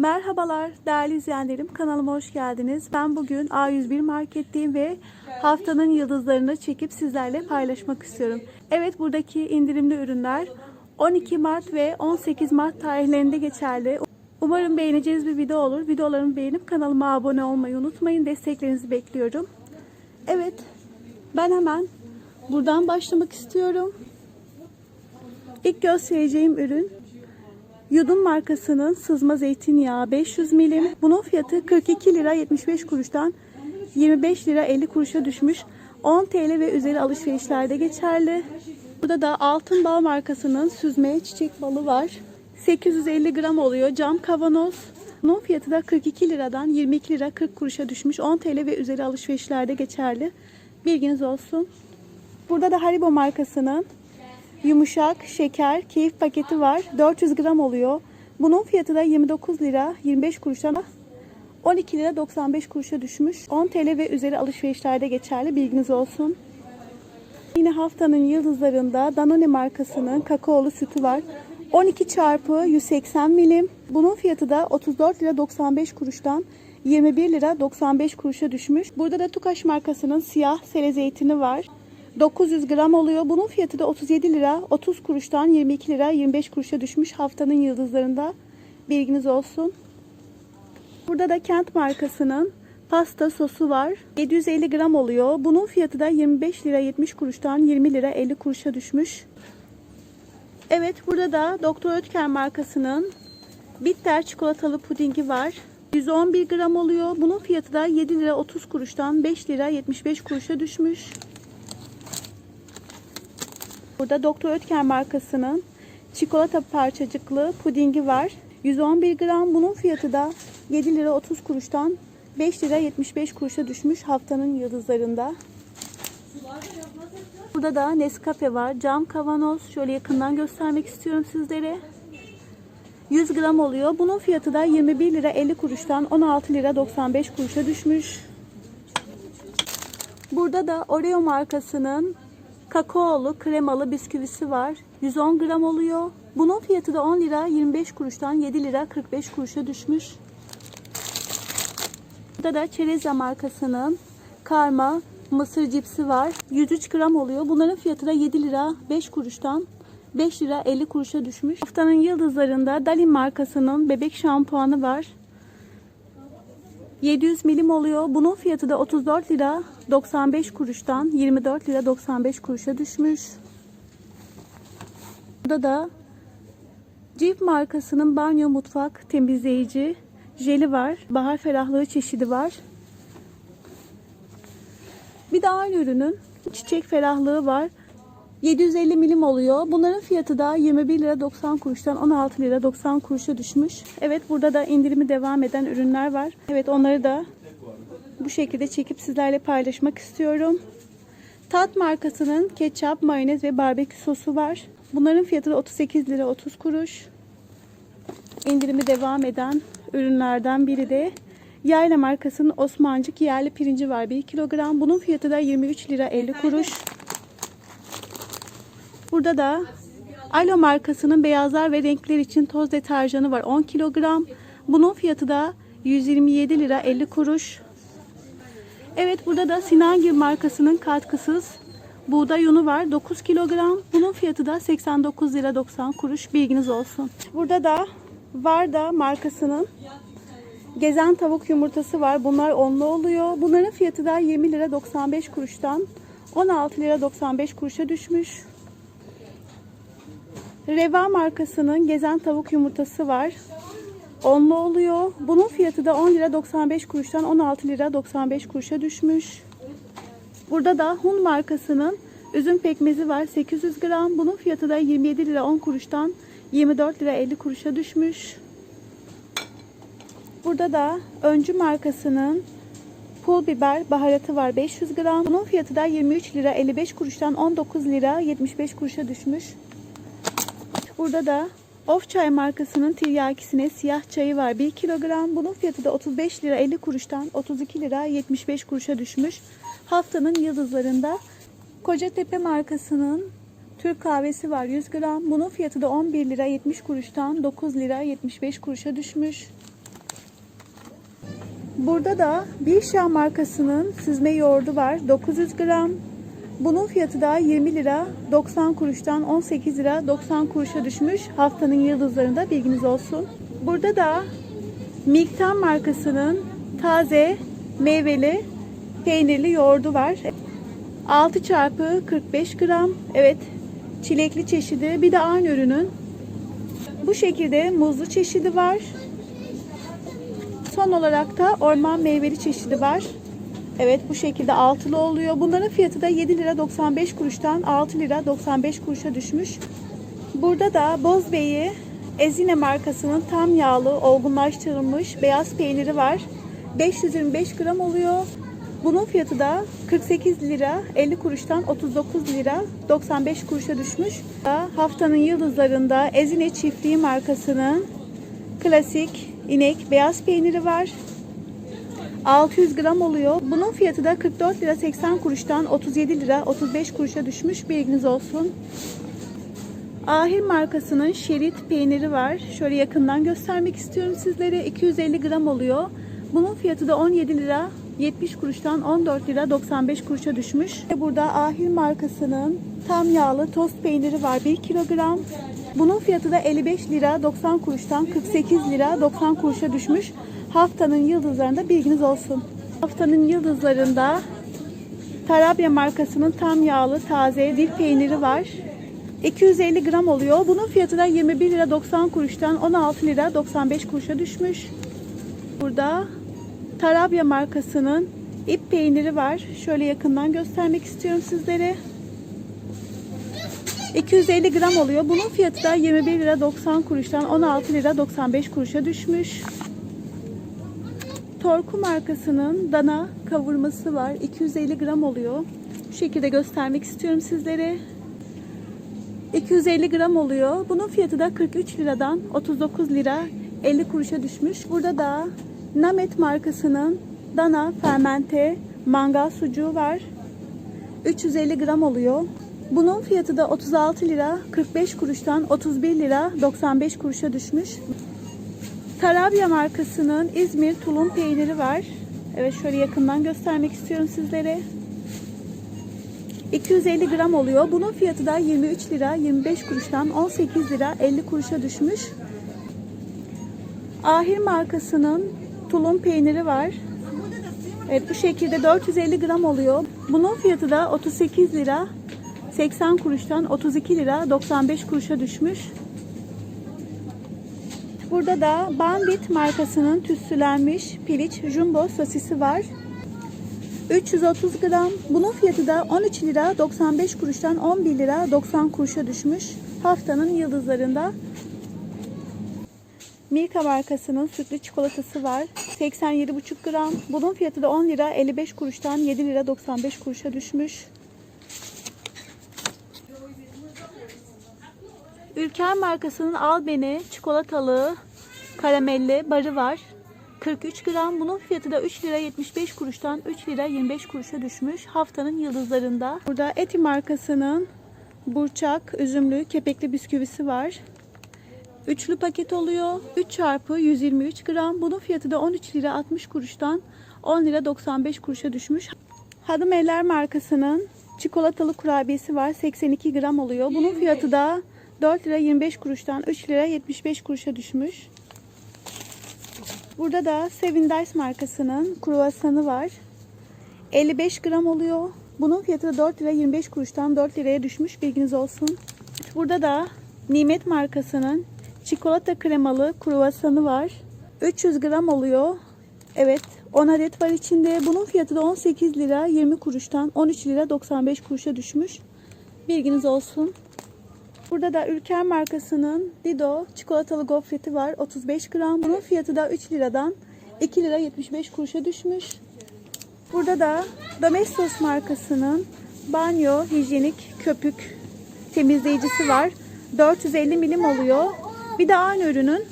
Merhabalar değerli izleyenlerim kanalıma hoş geldiniz. Ben bugün A101 marketteyim ve haftanın yıldızlarını çekip sizlerle paylaşmak istiyorum. Evet buradaki indirimli ürünler 12 Mart ve 18 Mart tarihlerinde geçerli. Umarım beğeneceğiniz bir video olur. Videolarımı beğenip kanalıma abone olmayı unutmayın. Desteklerinizi bekliyorum. Evet ben hemen buradan başlamak istiyorum. İlk göstereceğim ürün Yudum markasının sızma zeytinyağı 500 milim. Bunun fiyatı 42 lira 75 kuruştan 25 lira 50 kuruşa düşmüş. 10 TL ve üzeri alışverişlerde geçerli. Burada da Altın Bal markasının süzme çiçek balı var. 850 gram oluyor cam kavanoz. Bunun fiyatı da 42 liradan 22 lira 40 kuruşa düşmüş. 10 TL ve üzeri alışverişlerde geçerli. Bilginiz olsun. Burada da Haribo markasının yumuşak şeker keyif paketi var. 400 gram oluyor. Bunun fiyatı da 29 lira 25 kuruştan 12 lira 95 kuruşa düşmüş. 10 TL ve üzeri alışverişlerde geçerli. Bilginiz olsun. Yine haftanın yıldızlarında Danone markasının kakaolu sütü var. 12 çarpı 180 milim. Bunun fiyatı da 34 lira 95 kuruştan 21 lira 95 kuruşa düşmüş. Burada da Tukaş markasının siyah sele zeytini var. 900 gram oluyor. Bunun fiyatı da 37 lira 30 kuruştan 22 lira 25 kuruşa düşmüş haftanın yıldızlarında. Bilginiz olsun. Burada da Kent markasının pasta sosu var. 750 gram oluyor. Bunun fiyatı da 25 lira 70 kuruştan 20 lira 50 kuruşa düşmüş. Evet burada da Doktor Ötker markasının bitter çikolatalı pudingi var. 111 gram oluyor. Bunun fiyatı da 7 lira 30 kuruştan 5 lira 75 kuruşa düşmüş. Burada Doktor Ötker markasının çikolata parçacıklı pudingi var. 111 gram. Bunun fiyatı da 7 lira 30 kuruştan 5 lira 75 kuruşa düşmüş haftanın yıldızlarında. Burada da Nescafe var. Cam kavanoz. Şöyle yakından göstermek istiyorum sizlere. 100 gram oluyor. Bunun fiyatı da 21 lira 50 kuruştan 16 lira 95 kuruşa düşmüş. Burada da Oreo markasının kakaolu kremalı bisküvisi var. 110 gram oluyor. Bunun fiyatı da 10 lira 25 kuruştan 7 lira 45 kuruşa düşmüş. Burada da Çerezya markasının karma mısır cipsi var. 103 gram oluyor. Bunların fiyatı da 7 lira 5 kuruştan 5 lira 50 kuruşa düşmüş. Haftanın yıldızlarında Dalin markasının bebek şampuanı var. 700 milim oluyor. Bunun fiyatı da 34 lira 95 kuruştan 24 lira 95 kuruşa düşmüş. Burada da Cif markasının banyo mutfak temizleyici jeli var. Bahar ferahlığı çeşidi var. Bir de aynı ürünün çiçek ferahlığı var. 750 milim oluyor. Bunların fiyatı da 21 lira 90 kuruştan 16 lira 90 kuruşa düşmüş. Evet burada da indirimi devam eden ürünler var. Evet onları da bu şekilde çekip sizlerle paylaşmak istiyorum. Tat markasının ketçap, mayonez ve barbekü sosu var. Bunların fiyatı da 38 lira 30 kuruş. İndirimi devam eden ürünlerden biri de Yayla markasının Osmancık yerli pirinci var 1 kilogram. Bunun fiyatı da 23 lira 50 kuruş. Burada da Alo markasının beyazlar ve renkler için toz deterjanı var 10 kilogram. Bunun fiyatı da 127 lira 50 kuruş. Evet burada da Sinangil markasının katkısız buğday unu var 9 kilogram. Bunun fiyatı da 89 lira 90 kuruş. Bilginiz olsun. Burada da Varda markasının gezen tavuk yumurtası var. Bunlar onlu oluyor. Bunların fiyatı da 20 lira 95 kuruştan 16 lira 95 kuruşa düşmüş. Reva markasının gezen tavuk yumurtası var. Onlu oluyor. Bunun fiyatı da 10 lira 95 kuruştan 16 lira 95 kuruşa düşmüş. Burada da Hun markasının üzüm pekmezi var 800 gram. Bunun fiyatı da 27 lira 10 kuruştan 24 lira 50 kuruşa düşmüş. Burada da Öncü markasının pul biber baharatı var 500 gram. Bunun fiyatı da 23 lira 55 kuruştan 19 lira 75 kuruşa düşmüş. Burada da Of Çay markasının tiryakisine siyah çayı var 1 kilogram. Bunun fiyatı da 35 lira 50 kuruştan 32 lira 75 kuruşa düşmüş. Haftanın yıldızlarında Kocatepe markasının Türk kahvesi var 100 gram. Bunun fiyatı da 11 lira 70 kuruştan 9 lira 75 kuruşa düşmüş. Burada da Bişa markasının süzme yoğurdu var. 900 gram. Bunun fiyatı da 20 lira 90 kuruştan 18 lira 90 kuruşa düşmüş. Haftanın yıldızlarında bilginiz olsun. Burada da Miktan markasının taze meyveli peynirli yoğurdu var. 6 çarpı 45 gram. Evet çilekli çeşidi. Bir de aynı ürünün bu şekilde muzlu çeşidi var. Son olarak da orman meyveli çeşidi var. Evet bu şekilde altılı oluyor. Bunların fiyatı da 7 lira 95 kuruştan 6 lira 95 kuruşa düşmüş. Burada da Bozbey'i Ezine markasının tam yağlı olgunlaştırılmış beyaz peyniri var. 525 gram oluyor. Bunun fiyatı da 48 lira 50 kuruştan 39 lira 95 kuruşa düşmüş. Haftanın yıldızlarında Ezine Çiftliği markasının klasik inek beyaz peyniri var. 600 gram oluyor. Bunun fiyatı da 44 lira 80 kuruştan 37 lira 35 kuruşa düşmüş. Bilginiz olsun. Ahir markasının şerit peyniri var. Şöyle yakından göstermek istiyorum sizlere. 250 gram oluyor. Bunun fiyatı da 17 lira 70 kuruştan 14 lira 95 kuruşa düşmüş. Burada Ahir markasının tam yağlı tost peyniri var 1 kilogram. Bunun fiyatı da 55 lira 90 kuruştan 48 lira 90 kuruşa düşmüş. Haftanın yıldızlarında bilginiz olsun. Haftanın yıldızlarında Tarabya markasının tam yağlı taze dil peyniri var. 250 gram oluyor. Bunun fiyatı da 21 lira 90 kuruştan 16 lira 95 kuruşa düşmüş. Burada Tarabya markasının ip peyniri var. Şöyle yakından göstermek istiyorum sizlere. 250 gram oluyor. Bunun fiyatı da 21 lira 90 kuruştan 16 lira 95 kuruşa düşmüş. Torku markasının dana kavurması var. 250 gram oluyor. Bu şekilde göstermek istiyorum sizlere. 250 gram oluyor. Bunun fiyatı da 43 liradan 39 lira 50 kuruşa düşmüş. Burada da Namet markasının dana fermente mangal sucuğu var. 350 gram oluyor. Bunun fiyatı da 36 lira 45 kuruştan 31 lira 95 kuruşa düşmüş. Tarabya markasının İzmir tulum peyniri var. Evet şöyle yakından göstermek istiyorum sizlere. 250 gram oluyor. Bunun fiyatı da 23 lira 25 kuruştan 18 lira 50 kuruşa düşmüş. Ahir markasının tulum peyniri var. Evet bu şekilde 450 gram oluyor. Bunun fiyatı da 38 lira 80 kuruştan 32 lira 95 kuruşa düşmüş. Burada da Bandit markasının tütsülenmiş piliç jumbo sosisi var. 330 gram. Bunun fiyatı da 13 lira 95 kuruştan 11 lira 90 kuruşa düşmüş. Haftanın yıldızlarında Milka markasının sütlü çikolatası var. 87,5 gram. Bunun fiyatı da 10 lira 55 kuruştan 7 lira 95 kuruşa düşmüş. Ülker markasının Albeni çikolatalı karamelli barı var. 43 gram. Bunun fiyatı da 3 lira 75 kuruştan 3 lira 25 kuruşa düşmüş. Haftanın yıldızlarında. Burada Eti markasının burçak üzümlü kepekli bisküvisi var. Üçlü paket oluyor. 3 çarpı 123 gram. Bunun fiyatı da 13 lira 60 kuruştan 10 lira 95 kuruşa düşmüş. Hadım Eller markasının çikolatalı kurabiyesi var. 82 gram oluyor. Bunun fiyatı da 4 lira 25 kuruştan 3 lira 75 kuruşa düşmüş. Burada da Seven Dice markasının kruvasanı var. 55 gram oluyor. Bunun fiyatı da 4 lira 25 kuruştan 4 liraya düşmüş. Bilginiz olsun. Burada da Nimet markasının çikolata kremalı kruvasanı var. 300 gram oluyor. Evet 10 adet var içinde. Bunun fiyatı da 18 lira 20 kuruştan 13 lira 95 kuruşa düşmüş. Bilginiz olsun. Burada da Ülker markasının Dido çikolatalı gofreti var. 35 gram. Bunun fiyatı da 3 liradan 2 lira 75 kuruşa düşmüş. Burada da Domestos markasının banyo hijyenik köpük temizleyicisi var. 450 milim oluyor. Bir de aynı ürünün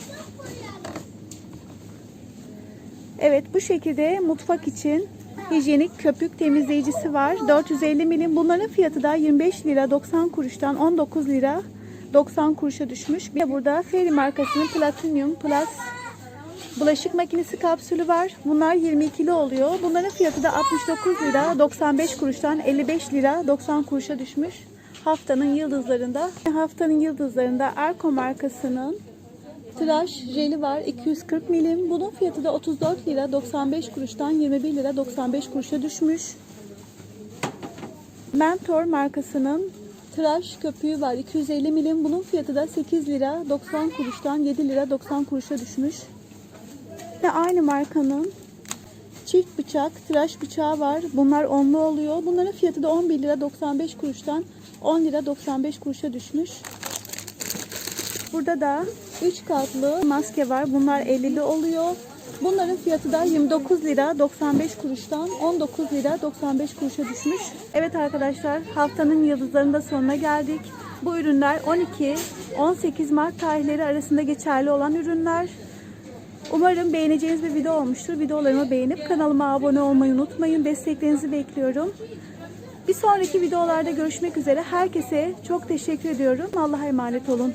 Evet bu şekilde mutfak için hijyenik köpük temizleyicisi var. 450 milim. Bunların fiyatı da 25 lira 90 kuruştan 19 lira 90 kuruşa düşmüş. Bir de burada Fairy markasının Platinum Plus Bulaşık makinesi kapsülü var. Bunlar 22'li oluyor. Bunların fiyatı da 69 lira 95 kuruştan 55 lira 90 kuruşa düşmüş. Haftanın yıldızlarında. Haftanın yıldızlarında Erko markasının tıraş jeli var 240 milim. Bunun fiyatı da 34 lira 95 kuruştan 21 lira 95 kuruşa düşmüş. Mentor markasının tıraş köpüğü var 250 milim. Bunun fiyatı da 8 lira 90 kuruştan 7 lira 90 kuruşa düşmüş. Ve aynı markanın çift bıçak tıraş bıçağı var. Bunlar onlu oluyor. Bunların fiyatı da 11 lira 95 kuruştan 10 lira 95 kuruşa düşmüş. Burada da 3 katlı maske var. Bunlar 50'li oluyor. Bunların fiyatı da 29 lira 95 kuruştan 19 lira 95 kuruşa düşmüş. Evet arkadaşlar haftanın yıldızlarında sonuna geldik. Bu ürünler 12-18 Mart tarihleri arasında geçerli olan ürünler. Umarım beğeneceğiniz bir video olmuştur. Videolarımı beğenip kanalıma abone olmayı unutmayın. Desteklerinizi bekliyorum. Bir sonraki videolarda görüşmek üzere. Herkese çok teşekkür ediyorum. Allah'a emanet olun.